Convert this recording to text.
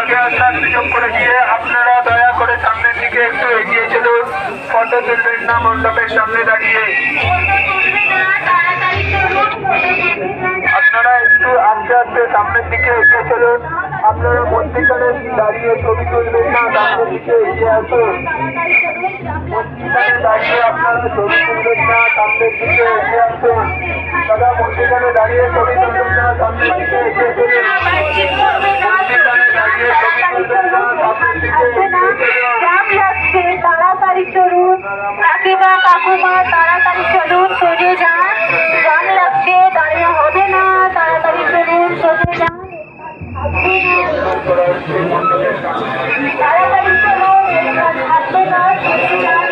আগে আসার সুযোগ করে দিয়ে আপনারা দয়া করে সামনের দিকে একটু এগিয়ে চলুন। ফটো তুলবেন না, মণ্ডপের সামনে দাঁড়িয়ে। আপনারা একটু আস্তে আস্তে সামনের দিকে এগিয়ে চলুন। আপনারা মধ্যিখানে দাঁড়িয়ে ছবি তুলবেন না, সামনের দিকে এগিয়ে আসুন। মধ্যিখানে দাঁড়িয়ে আপনারা ছবি তুলবেন না, সামনের দিকে এগিয়ে আসুন। দাদা, মধ্যিখানে দাঁড়িয়ে ছবি তুলবেন কাকিমা কাকুমা তাড়াতাড়ি চলুন, চলে যান। গান লাগছে, দাঁড়িয়ে হবে না, তাড়াতাড়ি চলুন, চলে যান। তাড়াতাড়ি চলুন থাকবে না, চলে যান।